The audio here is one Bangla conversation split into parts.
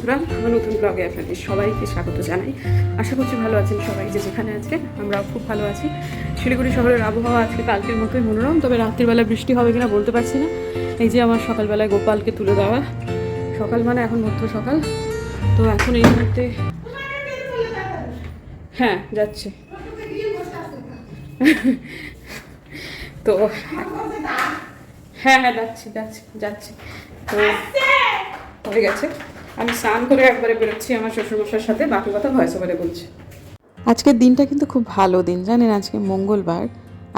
বন্ধুরা আমার নতুন ব্লগে আপনাদের সবাইকে স্বাগত জানাই। আশা করছি ভালো আছেন সবাই যে যেখানে আছেন, আমরাও খুব ভালো আছি। শিলিগুড়ি শহরের আবহাওয়া আজকে কালকের মতোই মনোরম, তবে রাত্রিবেলা বৃষ্টি হবে কিনা বলতে পারছি না। এই যে আমার সকালবেলায় গোপালকে তুলে দেওয়া, সকাল মানে এখন মধ্য সকাল। তো এখন এই মুহূর্তে হ্যাঁ যাচ্ছে। তো হ্যাঁ হ্যাঁ যাচ্ছি যাচ্ছি যাচ্ছি। তো হয়ে গেছে। আমি স্নান করে একবারে বেরোচ্ছি আমার শ্বশুরমশার সাথে, বাকি কথা ভয়েস ওভারে বলছি। আজকের দিনটা কিন্তু খুব ভালো দিন, জানেন? আজকে মঙ্গলবার,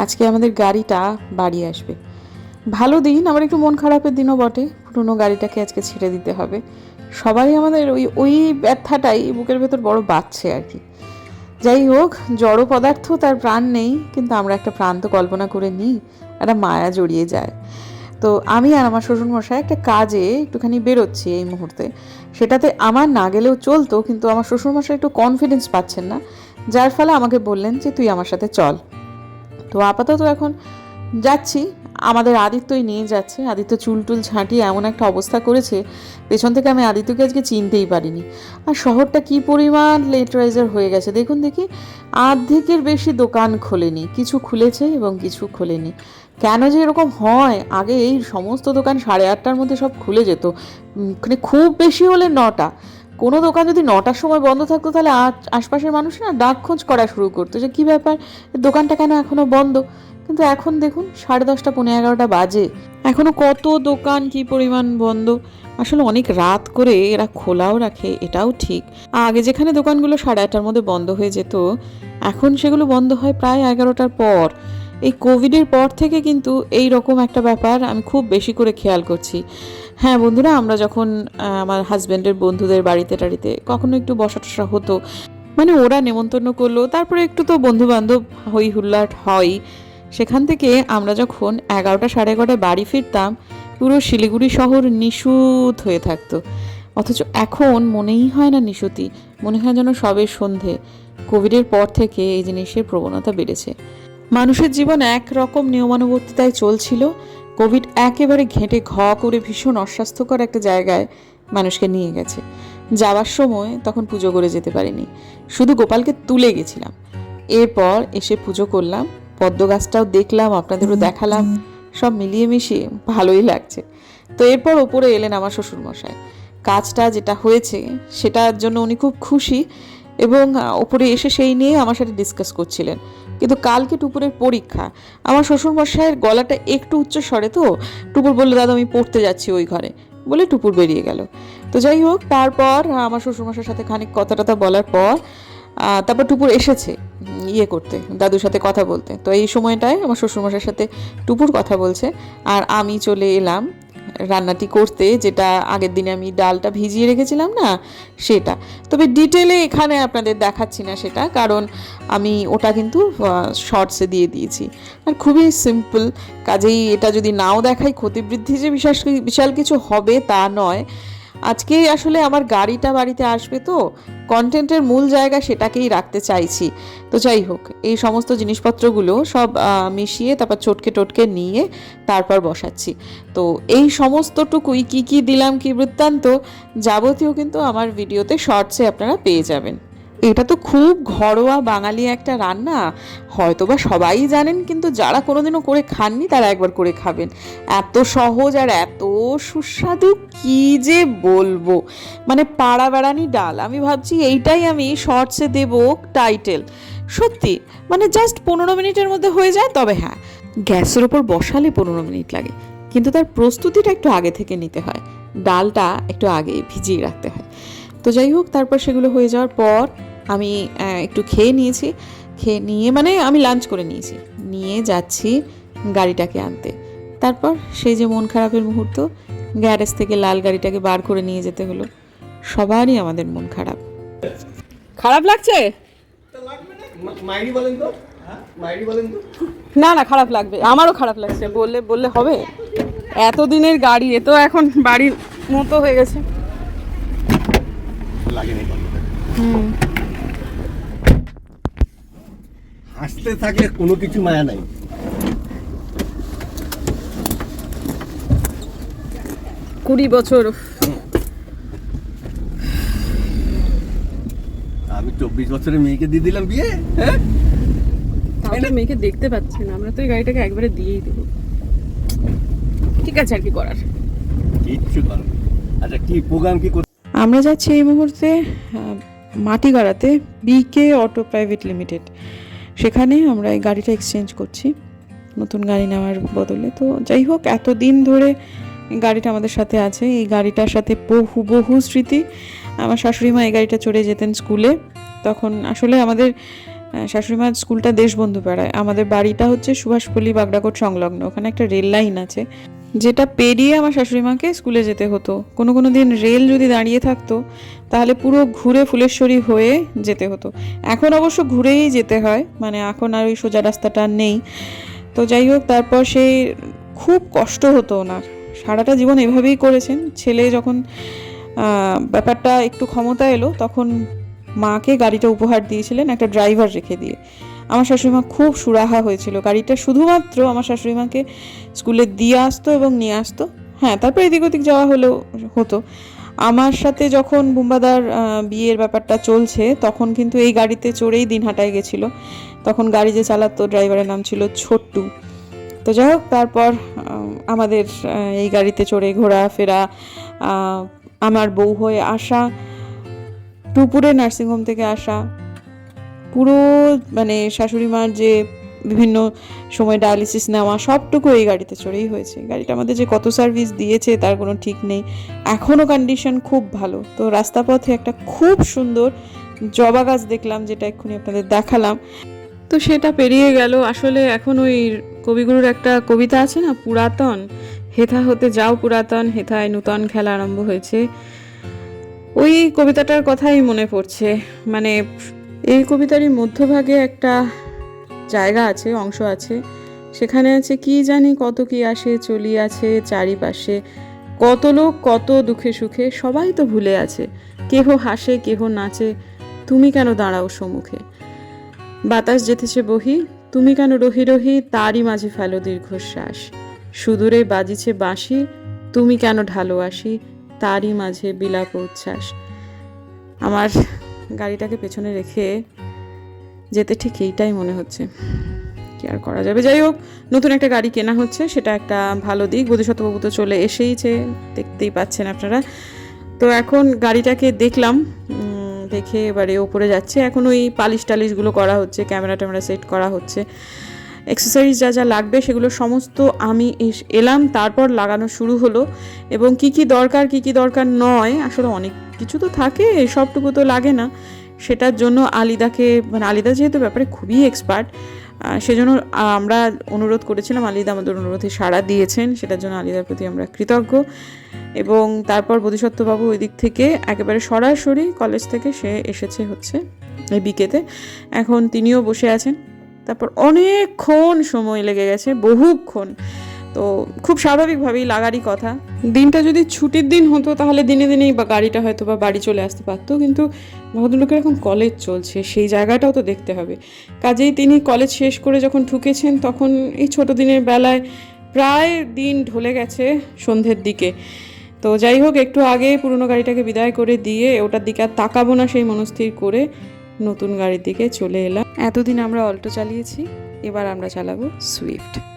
আজকে আমাদের গাড়িটা বাড়ি আসবে। ভালো দিন, আবার একটু মন খারাপের দিনও বটে, পুরনো গাড়িটাকে আজকে ছেড়ে দিতে হবে। সবাই আমাদের ওই ওই ব্যথাটাই বুকের ভেতর বড় বাচ্চে আর কি। যাই হোক, জড় পদার্থ তার প্রাণ নেই, কিন্তু আমরা একটা প্রাণ তো কল্পনা করে নিই, একটা মায়া জড়িয়ে যায়। তো আমি আর আমার শ্বশুরমশাই একটা কাজে একটুখানি বেরোচ্ছি এই মুহূর্তে। সেটাতে আমার না গেলেও চলতো, কিন্তু আমার শ্বশুরমশাই একটু কনফিডেন্স পাচ্ছেন না, যার ফলে আমাকে বললেন যে তুই আমার সাথে চল। তো আপাতত এখন যাচ্ছি, আমাদের আদিত্যই নিয়ে যাচ্ছে। আদিত্য চুল টুল ঝাঁটিয়ে এমন একটা অবস্থা করেছে, পেছন থেকে আমি আদিত্যকে আজকে চিনতেই পারিনি। আর শহরটা কি পরিমাণ লেটারাইজার হয়ে গেছে? দেখুন দেখি, আর্ধেকের বেশি দোকান খোলেনি, কিছু খুলেছে এবং কিছু খোলেনি। কেন যে এরকম হয়? আগে এই সমস্ত দোকান সাড়ে আটটার মধ্যে সব খুলে যেত। মানে খুব বেশি হলে নটা। কোনো দোকান যদি নটার সময় বন্ধ থাকতো, তাহলে আশপাশের মানুষ না ডাক খোঁজ করা শুরু করতো যে, কী ব্যাপার? দোকানটা কেন এখনও বন্ধ? কিন্তু এখন দেখুন, সাড়ে দশটা পনেরো এগারোটা বাজে। এখনও কত দোকান কি পরিমাণ বন্ধ। আসলে অনেক রাত করে এরা খোলাও রাখে, এটাও ঠিক। আগে যেখানে দোকানগুলো সাড়ে আটটার মধ্যে বন্ধ হয়ে যেত, এখন সেগুলো বন্ধ হয় প্রায় এগারোটার পর। এই কোভিডের পর থেকে কিন্তু এই রকম একটা ব্যাপার আমি খুব বেশি করে খেয়াল করছি। হ্যাঁ বন্ধুরা, আমরা যখন আমার হাজব্যান্ডের বন্ধুদের বাড়িতে টাড়িতে কখনো একটু বসা টসা হতো মানে ওরা নেমন্তন্ন করল, তারপরে একটু তো বন্ধু বান্ধব হই হুল্লাট হয় সেখান থেকে আমরা যখন এগারোটা সাড়ে এগারোটায় বাড়ি ফিরতাম, পুরো শিলিগুড়ি শহর নিশুত হয়ে থাকতো। অথচ এখন মনেই হয় না নিশুতি, মনে হয় যেন সবে সন্ধে। কোভিডের পর থেকে এই জিনিসের প্রবণতা বেড়েছে। মানুষের জীবন একরকম নিয়মানুবর্তিতায় চলছিল। কোভিড একেবারে ঘেঁটে ঘ করে ভীষণ অস্বাস্থ্যকর একটা জায়গায় মানুষকে নিয়ে গেছে। যাওয়ার সময় তখন পুজো করে যেতে পারিনি। শুধু গোপালকে তুলে গেছিলাম। এরপর এসে পুজো করলাম। পদ্ম গাছটাও দেখলাম আপনাদেরও দেখালাম সব মিলিয়ে মিশিয়ে ভালোই লাগছে। তো এরপর ওপরে এলেন আমার শ্বশুরমশাই। কাজটা যেটা হয়েছে সেটার জন্য উনি খুব খুশি এবং ওপরে এসে সেই নিয়ে আমার সাথে ডিসকাস করছিলেন। কিন্তু কালকে টুপুরের পরীক্ষা আমার শ্বশুরমশাইয়ের গলাটা একটু উচ্চ স্বরে তো টুপুর বলল দাদা আমি পড়তে যাচ্ছি ওই ঘরে। বলে টুপুর বেরিয়ে গেল। তো যাই হোক তারপর আমার শ্বশুরমশাইয়ের সাথে খানিক কথা টথা বলার পর তারপর টুপুর এসেছে ইয়ে করতে, দাদুর সাথে কথা বলতে। তো এই সময়টায় আমার শ্বশুরমশার সাথে টুপুর কথা বলছে। আর আমি চলে এলাম রান্নাটি করতে, যেটা আগের দিনে আমি ডালটা ভিজিয়ে রেখেছিলাম না, সেটা। তবে ডিটেলে এখানে আপনাদের দেখাচ্ছি না সেটা, কারণ আমি ওটা কিন্তু শর্টসে দিয়ে দিয়েছি। আর খুবই সিম্পল, কাজেই এটা যদি নাও দেখাই, ক্ষতিবৃদ্ধি যে বিশাল বিশাল কিছু হবে তা নয়। আজকে আসলে আমার গাড়িটা বাড়িতে আসবে তো কন্টেন্টের মূল জায়গা সেটাকেই রাখতে চাইছি। তো যাই হোক, এই সমস্ত জিনিসপত্রগুলো সব মিশিয়ে তারপর চটকে টটকে নিয়ে তারপর বসাচ্ছি। তো এই সমস্তটুকুই কি কি দিলাম কি বৃত্তান্ত, যাবতীয় কিন্তু আমার ভিডিওতে শর্টসে আপনারা পেয়ে যাবেন। এটা তো খুব ঘরোয়া বাঙালি একটা রান্না। হয়তোবা সবাই জানেন, কিন্তু যারা কোনোদিনও করে খাননি, তারা একবার করে খাবেন। এত সহজ আর এত সুস্বাদু, কি যে বলব? মানে পাড়া বেড়ানি ডাল। আমি ভাবছি এইটাই আমি শর্টসে দেব টাইটেল। সত্যি মানে জাস্ট পনেরো মিনিটের মধ্যে হয়ে যায়, তবে হ্যাঁ গ্যাসের ওপর বসালে পনেরো মিনিট লাগে। কিন্তু তার প্রস্তুতিটা একটু আগে থেকে নিতে হয়। ডালটা একটু আগে ভিজিয়ে রাখতে হয়। তো যাই হোক, তারপর সেগুলো হয়ে যাওয়ার পর আমি একটু খেয়ে নিয়েছি। খেয়ে নিয়ে মানে আমি লাঞ্চ করে নিয়েছি। নিয়ে যাচ্ছি গাড়িটাকে আনতে। তারপর সেই যে মন খারাপের মুহূর্ত গ্যারেজ থেকে লাল গাড়িটাকে বার করে নিয়ে যেতে হলো। সবারই আমাদের মন খারাপ। খারাপ লাগছে? মা- মাইরি বলেন তো। মাইরি বলেন তো। না না খারাপ লাগবে। আমারও খারাপ লাগছে। বললে বললে হবে। এতদিনের গাড়ি এ তো এখন বাড়ির মতো হয়ে গেছে। লাগেনি হাসতে থাকে কোনো কিছু মায়া নাই। কুড়ি বছর। আমি চব্বিশ বছরের মেয়েকে দিয়ে দিলাম বিয়ে হ্যাঁ? তাহলে মেয়েকে দেখতে পাচ্ছি না। আমরা তো এই গাড়িটাকে একবারে দিয়েই দেবো। ঠিক আছে আর কি করার। কিচ্ছু করো না। আচ্ছা কি প্রোগ্রাম কি করতে আমরা যাচ্ছি এই মুহূর্তে আহ, মাটিগাড়াতে B K auto private limited সেখানে আমরা এই গাড়িটা এক্সচেঞ্জ করছি, নতুন গাড়ি নেওয়ার বদলে। তো যাই হোক, এতদিন ধরে গাড়িটা আমাদের সাথে আছে। এই গাড়িটার সাথে বহু বহু স্মৃতি। আমার শাশুড়ি মা এই গাড়িটা চড়ে যেতেন স্কুলে। তখন আসলে আমাদের শাশুড়ি মার স্কুলটা দেশবন্ধু পাড়ায়। আমাদের বাড়িটা হচ্ছে সুভাষপল্লী বাগড়াকোট সংলগ্ন। ওখানে একটা রেল লাইন আছে। যেটা পেরিয়ে আমার শাশুড়ি মাকে স্কুলে যেতে হতো। কোনো কোনো দিন রেল যদি দাঁড়িয়ে থাকতো, তাহলে পুরো ঘুরে ফুলেশ্বরী হয়ে যেতে হতো। এখন অবশ্য ঘুরেই যেতে হয় মানে এখন আর ওই সোজা রাস্তাটা নেই। তো যাই হোক, তারপর সেই খুব কষ্ট হতো ওনার। সারাটা জীবন এভাবেই করেছেন। ছেলে যখন ব্যাপারটা একটু ক্ষমতা এলো, তখন মাকে গাড়িটা উপহার দিয়েছিলেন একটা ড্রাইভার রেখে দিয়ে। আমার শাশুড়িমা খুব সুরাহা হয়েছিল। গাড়িটা শুধুমাত্র আমার শাশুড়িমাকে স্কুলে দিয়ে আসতো এবং নিয়ে আসতো। হ্যাঁ তারপর এদিক ওদিক যাওয়া হলেও হতো। আমার সাথে যখন বুম্বাদার বিয়ের ব্যাপারটা চলছে, তখন কিন্তু এই গাড়িতে চড়েই দিন হাঁটায় গেছিল। তখন গাড়ি যে চালাতো ড্রাইভারের নাম ছিল ছোট্টু। তো যাই হোক, তারপর আমাদের এই গাড়িতে চড়ে ঘোরাফেরা আমার বউ হয়ে আসা টুপুরে নার্সিংহোম থেকে আসা পুরো মানে শাশুড়ি মার যে বিভিন্ন সময় ডায়ালিসিস নেওয়া, সবটুকু এই গাড়িতে চড়েই হয়েছে। গাড়িটা আমাদের যে কত সার্ভিস দিয়েছে, তার কোনো ঠিক নেই। এখনও কন্ডিশন খুব ভালো। তো রাস্তাপথে একটা খুব সুন্দর জবা গাছ দেখলাম, যেটা এক্ষুনি আপনাদের দেখালাম। তো সেটা পেরিয়ে গেল। আসলে এখন ওই কবিগুরুর একটা কবিতা আছে না, পুরাতন। হেথা হতে যাও পুরাতন, হেথায় নূতন খেলা আরম্ভ হয়েছে। ওই কবিতাটার কথাই মনে পড়ছে। মানে এই কবিতারই মধ্যভাগে একটা জায়গা আছে, অংশ আছে। সেখানে আছে, কি জানি কত কি আসে, চলিয়াছে চারিপাশে। কত লোক, কত দুঃখে সুখে, সবাই তো ভুলে আছে। কেহ হাসে, কেহ নাচে, তুমি কেন দাঁড়াও সম্মুখে? বাতাস যেতেছে বহি, তুমি কেন রহি রহি, তারই মাঝে ফেলো দীর্ঘশ্বাস। সুদূরে বাজিছে বাঁশি, তুমি কেন ঢালো আসি তারই মাঝে বিলাপ উচ্ছ্বাস। আমার গাড়িটাকে পেছনে রেখে যেতে ঠিক এইটাই মনে হচ্ছে। কি আর করা যাবে? যাই হোক, নতুন একটা গাড়ি কেনা হচ্ছে, সেটা একটা ভালো দিক। বোধিসত্ত্ববাবু তো চলে এসেইছে, দেখতেই পাচ্ছেন আপনারা। তো এখন গাড়িটাকে দেখলাম দেখে এবারে ওপরে যাচ্ছে। এখন ওই পালিশ টালিশগুলো করা হচ্ছে, ক্যামেরা ট্যামেরা সেট করা হচ্ছে। এক্সেসরিজ যা যা লাগবে, সেগুলো সমস্ত আমি এলাম। তারপর লাগানো শুরু হলো। এবং কি কি দরকার, কি কি দরকার নয়, আসলে অনেক কিছু তো থাকে, সবটুকু তো লাগে না। সেটার জন্য আলিদাকে মানে আলিদা যেহেতু ব্যাপারে খুবই এক্সপার্ট সেজন্য আমরা অনুরোধ করেছিলাম, আলিদা আমাদের অনুরোধে সাড়া দিয়েছেন, সেটার জন্য আলিদার প্রতি আমরা কৃতজ্ঞ। এবং তারপর বোধিসত্ত্ববাবু ওই দিক থেকে একেবারে সরাসরি কলেজ থেকে সে এসেছে হচ্ছে এই বিকেতে এখন তিনিও বসে আছেন। তারপর অনেকক্ষণ সময় লেগে গেছে, বহুক্ষণ। তো খুব স্বাভাবিকভাবেই লাগারই কথা। দিনটা যদি ছুটির দিন হতো, তাহলে দিনে দিনেই বা গাড়িটা হয়তো বা বাড়ি চলে আসতে পারতো। কিন্তু ভদ্রলোকের এখন কলেজ চলছে, সেই জায়গাটাও তো দেখতে হবে। কাজেই তিনি কলেজ শেষ করে যখন ঢুকেছেন, তখন এই ছোট দিনের বেলায় প্রায় দিন ঢলে গেছে সন্ধ্যের দিকে। তো যাই হোক, একটু আগে পুরনো গাড়িটাকে বিদায় করে দিয়ে ওটার দিকে আর তাকাবো না সেই মনস্থির করে নতুন গাড়ির দিকে চলে এলাম। এতদিন আমরা অল্টো চালিয়েছি, এবার আমরা চালাবো সুইফট।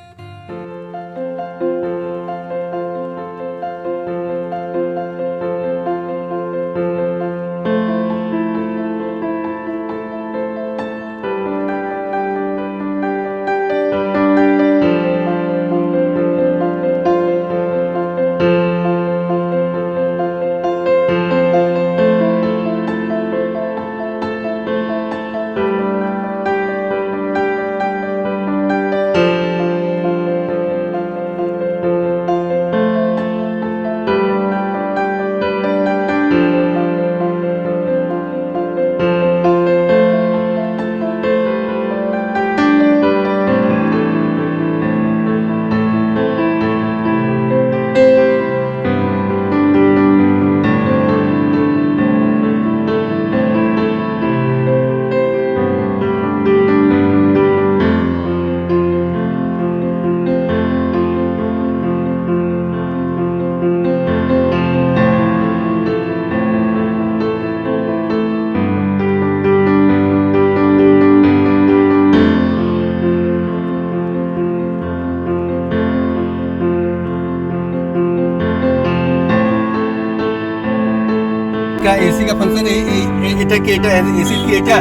का एसी का फंक्शन है ए- ए- এটা কি এটা এসি কি এটা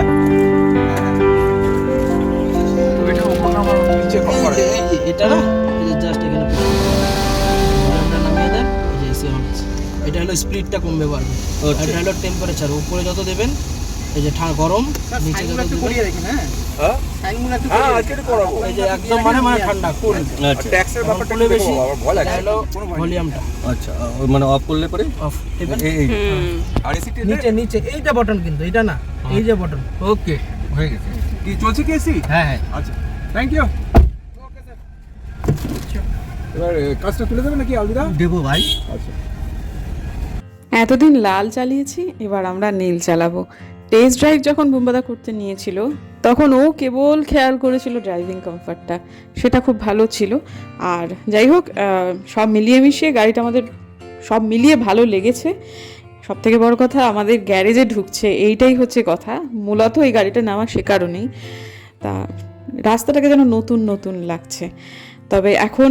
এটা উপর না আমার নিচে কম করে এই যে এটা না এই যে জাস্ট এখানে push করতে হবে। ভলিউমটা নামিয়ে দেন এই যে এসি অন হচ্ছে। এটা হলো স্পিডটা কমবে পারবে আচ্ছা। এটা হলো টেম্পারেচার উপরে যত দেবেন এই যে ঠা গরম নিচে যত দেবেন হ্যাঁ হ্যাঁ আজকে করাবো। এই যে একদম মানে মানে ঠান্ডা কুল আচ্ছা। ট্যাক্সের ব্যাপারটা ফুলে বেশি আবার ভয় লাগে এটা হলো ভলিউমটা আচ্ছা ও মানে অফ করলে পরে? অফ টিপেন এই এই। আর এসি নিচে নিচে এইটা বাটন কিন্তু এটা না এই যে বাটন ওকে হয়ে গেছে। কি চলছে কি এসি হ্যাঁ হ্যাঁ। আচ্ছা থ্যাংক ইউ এবার কাজটা তুলে দেবে নাকি আলবিদা? দেবো ভাই। আচ্ছা। এতদিন লাল চালিয়েছি এবার আমরা নীল চালাবো। টেস্ট ড্রাইভ যখন বুম্বাদা করতে নিয়েছিল, তখন ও কেবল খেয়াল করেছিল ড্রাইভিং কমফর্টটা সেটা খুব ভালো ছিল। আর যাই হোক সব মিলিয়ে মিশিয়ে গাড়িটা আমাদের সব মিলিয়ে ভালো লেগেছে। সব থেকে বড় কথা, আমাদের গ্যারেজে ঢুকছে, এইটাই হচ্ছে কথা। মূলত এই গাড়িটা নেওয়া সে কারণেই। তা রাস্তাটাকে যেন নতুন নতুন লাগছে। তবে এখন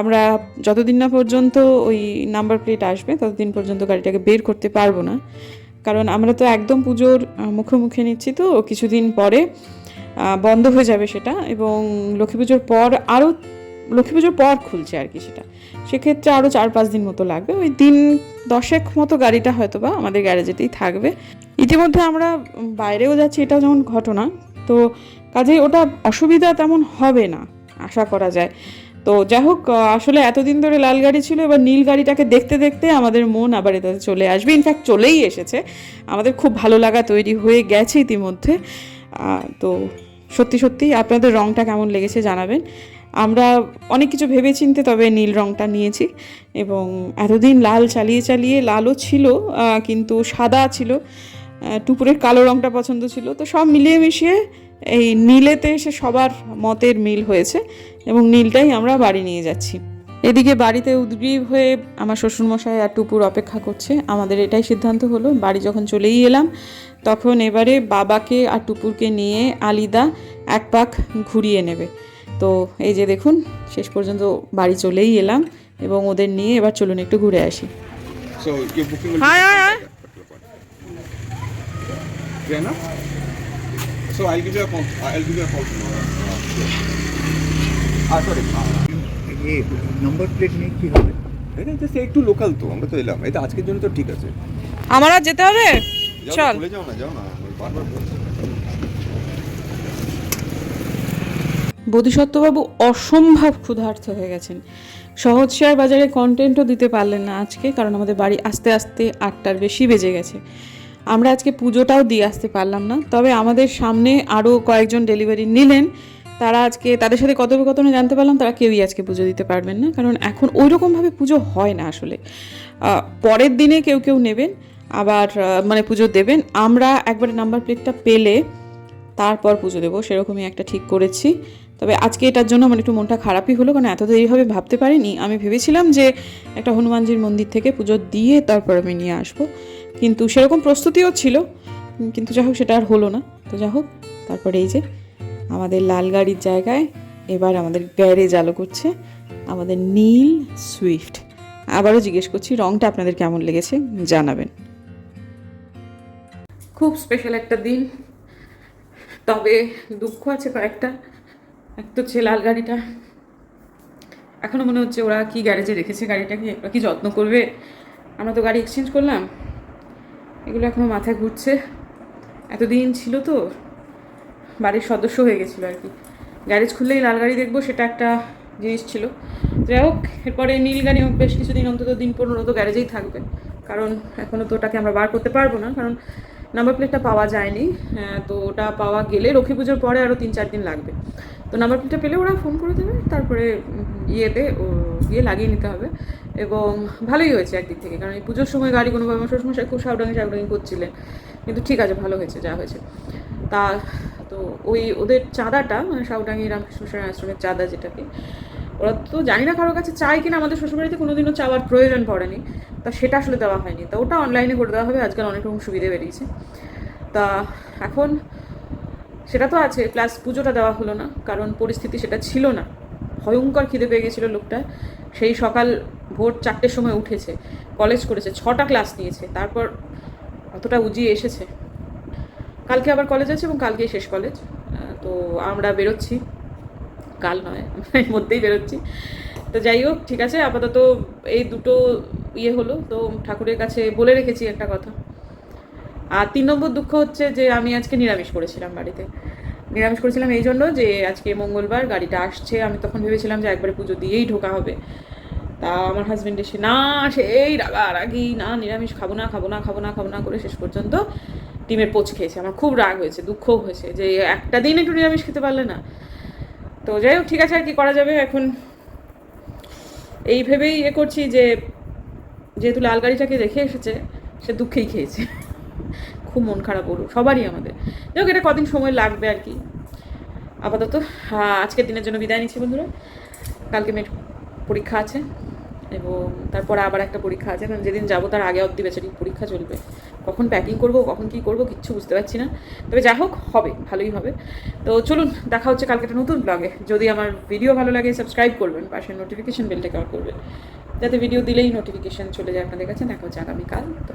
আমরা যতদিন না পর্যন্ত ওই নাম্বার প্লেট আসবে, ততদিন পর্যন্ত গাড়িটাকে বের করতে পারব না। কারণ আমরা তো একদম পুজোর আহ, মুখে মুখে নিচ্ছি তো কিছুদিন পরে বন্ধ হয়ে যাবে সেটা এবং লক্ষ্মী পুজোর পর আরও লক্ষ্মী পুজোর পর খুলছে আর কি সেটা। সেক্ষেত্রে আরও চার পাঁচ দিন মতো লাগবে। ওই দিন দশেক মতো গাড়িটা হয়তো বা আমাদের গ্যারেজেতেই থাকবে। ইতিমধ্যে আমরা বাইরেও যাচ্ছি এটা যেমন ঘটনা তো কাজেই ওটা অসুবিধা তেমন হবে না আশা করা যায়। তো যাই হোক আসলে এতদিন ধরে লাল গাড়ি ছিল, এবার নীল গাড়িটাকে দেখতে দেখতে আমাদের মন আবার এটাতে চলে আসবে। ইনফ্যাক্ট চলেই এসেছে। আমাদের খুব ভালো লাগা তৈরি হয়ে গেছে ইতিমধ্যে। তো সত্যি সত্যি আপনাদের রঙটা কেমন লেগেছে জানাবেন। আমরা অনেক কিছু ভেবে চিনতে তবে নীল রঙটা নিয়েছি এবং এতদিন লাল চালিয়ে চালিয়ে লালও ছিল কিন্তু সাদা ছিল। টুপুরের কালো রঙটা পছন্দ ছিল। তো সব মিলিয়ে মিশিয়ে এই নীলেতে এসে সবার মতের মিল হয়েছে এবং নীলটাই আমরা বাড়ি নিয়ে যাচ্ছি। এদিকে বাড়িতে উদ্গ্রীব হয়ে আমার শ্বশুরমশাই আর টুপুর অপেক্ষা করছে। আমাদের এটাই সিদ্ধান্ত হলো বাড়ি যখন চলেই এলাম তখন এবারে বাবাকে আর টুপুরকে নিয়ে আলিদা এক পাক ঘুরিয়ে নেবে। তো এই যে দেখুন শেষ পর্যন্ত বাড়ি চলেই এলাম এবং ওদের নিয়ে এবার চলুন একটু ঘুরে আসি। So your no? So I'll give you a call. I'll give you a call tomorrow. Ah, sorry. এ নম্বর প্লেট নিয়ে কি হবে এটা জাস্ট একটু লোকাল তো আমরা তো এলাম এটা আজকের জন্য তো ঠিক আছে আমার আর যেতে হবে চল চলে যাও না যাও না বারবার বোধিসত্ত্ববাবু অসম্ভব ক্ষুধার্ত হয়ে গেছেন সহজ শেয়ার বাজারে কন্টেন্টও দিতে পারলেন না আজকে কারণ আমাদের বাড়ি আস্তে আস্তে আটটার বেশি বেজে গেছে আমরা আজকে পুজোটাও দিয়ে আসতে পারলাম না। তবে আমাদের সামনে আরও কয়েকজন ডেলিভারি নিলেন। তারা আজকে তাদের সাথে কথোপকথনে জানতে পারলাম, তারা কেউই আজকে পুজো দিতে পারবেন না। কারণ এখন ওই রকমভাবে পুজো হয় না আসলে। পরের দিনে কেউ কেউ নেবেন, আবার মানে পুজো দেবেন। আমরা একবারে নাম্বার প্লেটটা পেলে তারপর পুজো দেবো, সেরকমই একটা ঠিক করেছি। তবে আজকে এটার জন্য আমার একটু মনটা খারাপই হলো, কারণ এত দেরিভাবে ভাবতে পারিনি। আমি ভেবেছিলাম যে একটা হনুমানজির মন্দির থেকে পুজো দিয়ে তারপর আমি নিয়ে আসব। কিন্তু সেরকম প্রস্তুতিও ছিল। কিন্তু যাই হোক, সেটা আর হলো না। তো যাই হোক, তারপরে এই যে আমাদের লাল গাড়ির জায়গায় এবার আমাদের গ্যারেজ আলো করছে, আমাদের নীল সুইফট। আবারও জিজ্ঞেস করছি, রংটা আপনাদের কেমন লেগেছে? জানাবেন। খুব স্পেশাল একটা দিন। তবে দুঃখ আছে কয়েকটা। এক তো হচ্ছে লাল গাড়িটা এখনও মনে হচ্ছে ওরা কি গ্যারেজে রেখেছে গাড়িটাকে, ওরা কি যত্ন করবে? আমরা তো গাড়ি এক্সচেঞ্জ করলাম। এগুলো এখনও মাথায় ঘুরছে। এতদিন ছিল তো, বাড়ির সদস্য হয়ে গেছিল আর কি। গ্যারেজ খুললেই লাল গাড়ি দেখব, সেটা একটা জিনিস ছিল। যাই হোক, এরপরে নীল গাড়ি হোক বেশ কিছুদিন অন্তত দিন পনেরো তো গ্যারেজেই থাকবে। কারণ এখনও তো ওটাকে আমরা বার করতে পারব না, কারণ নাম্বার প্লেটটা পাওয়া যায়নি। হ্যাঁ, তো ওটা পাওয়া গেলে লক্ষ্মী পুজোর পরে আরও তিন চার দিন লাগবে। তো নাম্বার প্লেটটা পেলে ওরা ফোন করে দেবে তারপরে ইয়েতে গিয়ে লাগিয়ে নিতে হবে। এবং ভালোই হয়েছে একদিক থেকে কারণ এই পুজোর সময় গাড়ি কোনোভাবে আমার শ্বশুরমশাই খুব সাউডাঙ্গি সাউডাঙ্গি করছিলেন। কিন্তু ঠিক আছে ভালো হয়েছে যা হয়েছে। তা তো ওই ওদের চাঁদাটা মানে সাউডাঙ্গি রামকৃষ্ণ আশ্রমের চাঁদা যেটাকে ওরা তো জানি না কারোর কাছে চায় কিনা, আমাদের শ্বশুরবাড়িতে কোনোদিনও চাওয়ার প্রয়োজন পড়েনি। তা সেটা আসলে দেওয়া হয়নি। তা ওটা অনলাইনে করে দেওয়া হবে, আজকাল অনেক রকম সুবিধে বেরিয়েছে। তা এখন সেটা তো আছে প্লাস পুজোটা দেওয়া হলো না, কারণ পরিস্থিতি সেটা ছিল না। ভয়ঙ্কর খিদে পেয়ে গেছিল লোকটা। সেই সকাল ভোর চারটের সময় উঠেছে কলেজ করেছে, ছটা ক্লাস নিয়েছে, তারপর অতটা উজিয়ে এসেছে। কালকে আবার কলেজ আছে এবং কালকেই শেষ কলেজ তো আমরা বেরোচ্ছি। কাল নয়, এর মধ্যেই বেরোচ্ছি। তো যাই হোক, ঠিক আছে, আপাতত এই দুটো ইয়ে হলো। তো ঠাকুরের কাছে বলে রেখেছি একটা কথা। আর তিন নম্বর দুঃখ হচ্ছে যে, আমি আজকে নিরামিষ করেছিলাম বাড়িতে। নিরামিষ করেছিলাম এই জন্য যে, আজকে মঙ্গলবার গাড়িটা আসছে। আমি তখন ভেবেছিলাম যে, একবারে পুজো দিয়েই ঢোকা হবে। তা আমার হাজব্যান্ড এসে, না সেই রাগারাগি না, নিরামিষ, খাব না খাব না খাব না খাব না করে শেষ পর্যন্ত ডিমের পোচ খেয়েছে। আমার খুব রাগ হয়েছে, দুঃখও হয়েছে যে, একটা দিন একটু নিরামিষ খেতে পারলে না। তো যাই হোক ঠিক আছে আর কি করা যাবে। এখন এই ভেবেই ইয়ে করছি যে, যেহেতু লাল গাড়িটাকে রেখে এসেছে, সে দুঃখেই খেয়েছে। খুব মন খারাপ ওর সবারই আমাদের। যাই হোক এটা কদিন সময় লাগবে আর কি। আপাতত আজকের দিনের জন্য বিদায় নিচ্ছি বন্ধুরা। কালকে মেয়ের পরীক্ষা আছে এবং তারপরে আবার একটা পরীক্ষা আছে। কারণ যেদিন যাব তার আগে অব্দি বেচারি পরীক্ষা চলবে। কখন প্যাকিং করব, কখন কি করব, কিচ্ছু বুঝতে পারছি না। তবে যা হোক, হবে, ভালোই হবে। তো চলুন, দেখা হচ্ছে কালকে একটা নতুন ব্লগে যদি আমার ভিডিও ভালো লাগে সাবস্ক্রাইব করবেন, পাশে নোটিফিকেশন বেলটাকে অন করবেন। যাতে ভিডিও দিলেই নোটিফিকেশন চলে যায় আপনাদের কাছে। দেখা হচ্ছে আগামীকাল। তো